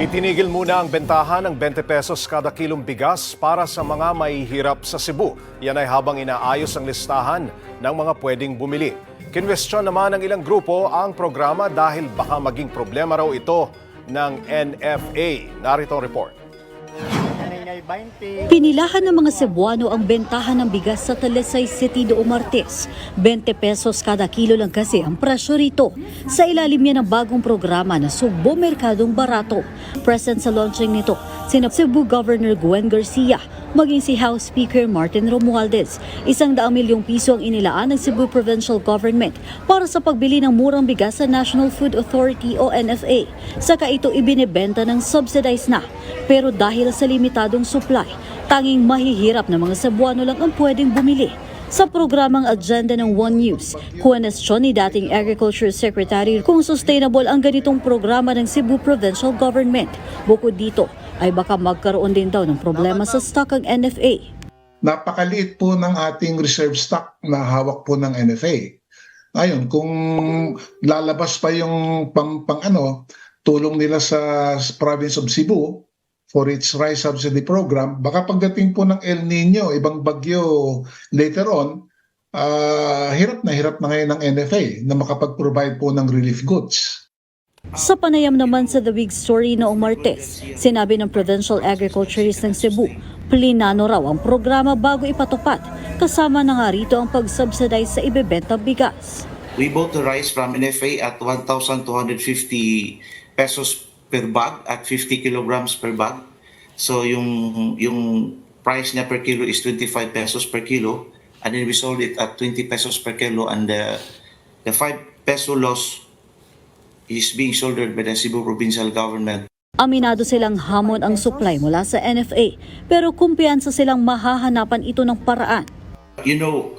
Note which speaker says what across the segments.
Speaker 1: Itinigil muna ang bentahan ng 20 pesos kada kilong bigas para sa mga mahihirap sa Cebu. Yan ay habang inaayos ang listahan ng mga pwedeng bumili. Kinwestiyon naman ng ilang grupo ang programa dahil baka maging problema raw ito ng NFA. Narito ang report.
Speaker 2: Pinilahan ng mga Cebuano ang bentahan ng bigas sa Talisay City do Martes. 20 pesos kada kilo lang kasi ang presyo rito. Sa ilalim yan ng bagong programa na Sugbo Merkadong Barato. Present sa launching nito, sina Cebu Governor Gwen Garcia, maging si House Speaker Martin Romualdez. Isang daang milyong piso ang inilaan ng Cebu Provincial Government para sa pagbili ng murang bigas sa National Food Authority o NFA. Saka ito ibinebenta ng subsidized na. Pero dahil sa limitadong supply, tanging mahihirap na mga Cebuano lang ang pwedeng bumili. Sa programang agenda ng One News, kuwanestyon ni dating Agriculture Secretary kung sustainable ang ganitong programa ng Cebu Provincial Government. Bukod dito, ay baka magkaroon din daw ng problema sa stock ang NFA.
Speaker 3: napakaliit po ng ating reserve stock na hawak po ng NFA. Ayun, kung lalabas pa yung pang, pang ano, tulong nila sa province of Cebu for its rice subsidy program, baka pagdating po ng El Nino, ibang bagyo later on, ah, hirap na hirap na ngayon ng NFA na makapag-provide po ng relief goods.
Speaker 2: Sa panayam naman sa The Big Story noong Martes, sinabi ng Provincial Agriculturist ng Cebu, plinano raw ang programa bago ipatupad, kasama na nga rito ang pag-subsidize sa ibebentang bigas.
Speaker 4: We bought the rice from NFA at 1,250 pesos per bag at 50 kilograms per bag. So yung yung price niya per kilo is 25 pesos per kilo and then we sold it at 20 pesos per kilo and the the 5 peso loss is being shouldered by the Cebu provincial government.
Speaker 2: Aminado silang hamon ang supply mula sa NFA, pero kumpiyansa silang mahahanapan ito ng paraan.
Speaker 4: You know,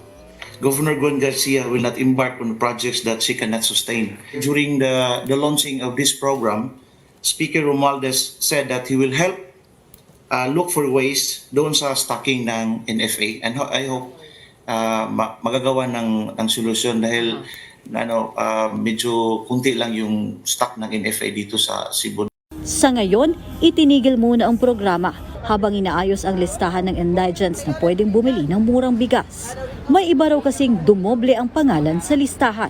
Speaker 4: Governor Gwen Garcia will not embark on projects that she cannot sustain. During the, the launching of this program, Speaker Romualdez said that he will help uh, look for ways doon sa stocking ng NFA. And ho- I hope uh, ma- magagawa ng, ng solusyon dahil ano, uh, medyo kunti lang yung stock ng NFA dito sa Cebu.
Speaker 2: Sa ngayon, itinigil muna ang programa habang inaayos ang listahan ng indigents na pwedeng bumili ng murang bigas. May iba raw kasing dumoble ang pangalan sa listahan.